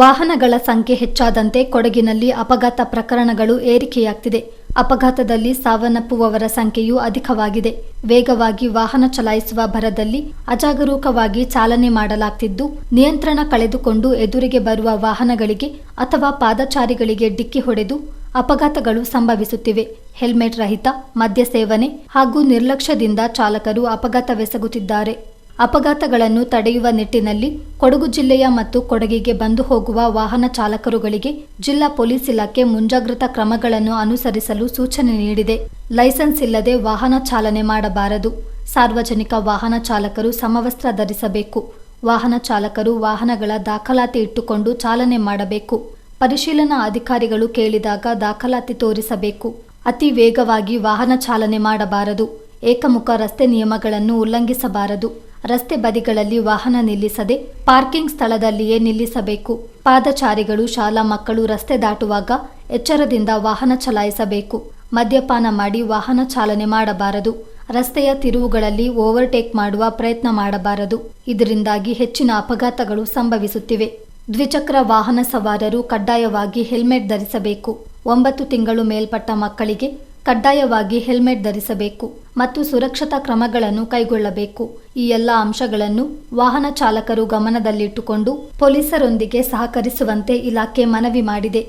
ವಾಹನಗಳ ಸಂಖ್ಯೆ ಹೆಚ್ಚಾದಂತೆ ಕೊಡಗಿನಲ್ಲಿ ಅಪಘಾತ ಪ್ರಕರಣಗಳು ಏರಿಕೆಯಾಗ್ತಿದೆ. ಅಪಘಾತದಲ್ಲಿ ಸಾವನ್ನಪ್ಪುವವರ ಸಂಖ್ಯೆಯೂ ಅಧಿಕವಾಗಿದೆ. ವೇಗವಾಗಿ ವಾಹನ ಚಲಾಯಿಸುವ ಭರದಲ್ಲಿ ಅಜಾಗರೂಕವಾಗಿ ಚಾಲನೆ ಮಾಡಲಾಗ್ತಿದ್ದು, ನಿಯಂತ್ರಣ ಕಳೆದುಕೊಂಡು ಎದುರಿಗೆ ಬರುವ ವಾಹನಗಳಿಗೆ ಅಥವಾ ಪಾದಚಾರಿಗಳಿಗೆ ಡಿಕ್ಕಿ ಹೊಡೆದು ಅಪಘಾತಗಳು ಸಂಭವಿಸುತ್ತಿವೆ. ಹೆಲ್ಮೆಟ್ ರಹಿತ, ಮದ್ಯ ಸೇವನೆ ಹಾಗೂ ನಿರ್ಲಕ್ಷ್ಯದಿಂದ ಚಾಲಕರು ಅಪಘಾತವೆಸಗುತ್ತಿದ್ದಾರೆ. ಅಪಘಾತಗಳನ್ನು ತಡೆಯುವ ನಿಟ್ಟಿನಲ್ಲಿ ಕೊಡಗು ಜಿಲ್ಲೆಯ ಮತ್ತು ಕೊಡಗಿಗೆ ಬಂದು ಹೋಗುವ ವಾಹನ ಚಾಲಕರುಗಳಿಗೆ ಜಿಲ್ಲಾ ಪೊಲೀಸ್ ಇಲಾಖೆ ಮುಂಜಾಗ್ರತಾ ಕ್ರಮಗಳನ್ನು ಅನುಸರಿಸಲು ಸೂಚನೆ ನೀಡಿದೆ. ಲೈಸೆನ್ಸ್ ಇಲ್ಲದೆ ವಾಹನ ಚಾಲನೆ ಮಾಡಬಾರದು. ಸಾರ್ವಜನಿಕ ವಾಹನ ಚಾಲಕರು ಸಮವಸ್ತ್ರ ಧರಿಸಬೇಕು. ವಾಹನ ಚಾಲಕರು ವಾಹನಗಳ ದಾಖಲಾತಿ ಇಟ್ಟುಕೊಂಡು ಚಾಲನೆ ಮಾಡಬೇಕು. ಪರಿಶೀಲನಾ ಅಧಿಕಾರಿಗಳು ಕೇಳಿದಾಗ ದಾಖಲಾತಿ ತೋರಿಸಬೇಕು. ಅತಿ ವೇಗವಾಗಿ ವಾಹನ ಚಾಲನೆ ಮಾಡಬಾರದು. ಏಕಮುಖ ರಸ್ತೆ ನಿಯಮಗಳನ್ನು ಉಲ್ಲಂಘಿಸಬಾರದು. ರಸ್ತೆ ಬದಿಗಳಲ್ಲಿ ವಾಹನ ನಿಲ್ಲಿಸದೆ ಪಾರ್ಕಿಂಗ್ ಸ್ಥಳದಲ್ಲಿಯೇ ನಿಲ್ಲಿಸಬೇಕು. ಪಾದಚಾರಿಗಳು, ಶಾಲಾ ಮಕ್ಕಳು ರಸ್ತೆ ದಾಟುವಾಗ ಎಚ್ಚರದಿಂದ ವಾಹನ ಚಲಾಯಿಸಬೇಕು. ಮದ್ಯಪಾನ ಮಾಡಿ ವಾಹನ ಚಾಲನೆ ಮಾಡಬಾರದು. ರಸ್ತೆಯ ತಿರುವುಗಳಲ್ಲಿ ಓವರ್ಟೇಕ್ ಮಾಡುವ ಪ್ರಯತ್ನ ಮಾಡಬಾರದು. ಇದರಿಂದಾಗಿ ಹೆಚ್ಚಿನ ಅಪಘಾತಗಳು ಸಂಭವಿಸುತ್ತಿವೆ. ದ್ವಿಚಕ್ರ ವಾಹನ ಸವಾರರು ಕಡ್ಡಾಯವಾಗಿ ಹೆಲ್ಮೆಟ್ ಧರಿಸಬೇಕು. ಒಂಬತ್ತು ತಿಂಗಳು ಮೇಲ್ಪಟ್ಟ ಮಕ್ಕಳಿಗೆ ಕಡ್ಡಾಯವಾಗಿ ಹೆಲ್ಮೆಟ್ ಧರಿಸಬೇಕು ಮತ್ತು ಸುರಕ್ಷತಾ ಕ್ರಮಗಳನ್ನು ಕೈಗೊಳ್ಳಬೇಕು. ಈ ಎಲ್ಲ ಅಂಶಗಳನ್ನು ವಾಹನ ಚಾಲಕರು ಗಮನದಲ್ಲಿಟ್ಟುಕೊಂಡು ಪೊಲೀಸರೊಂದಿಗೆ ಸಹಕರಿಸುವಂತೆ ಇಲಾಖೆ ಮನವಿ ಮಾಡಿದೆ.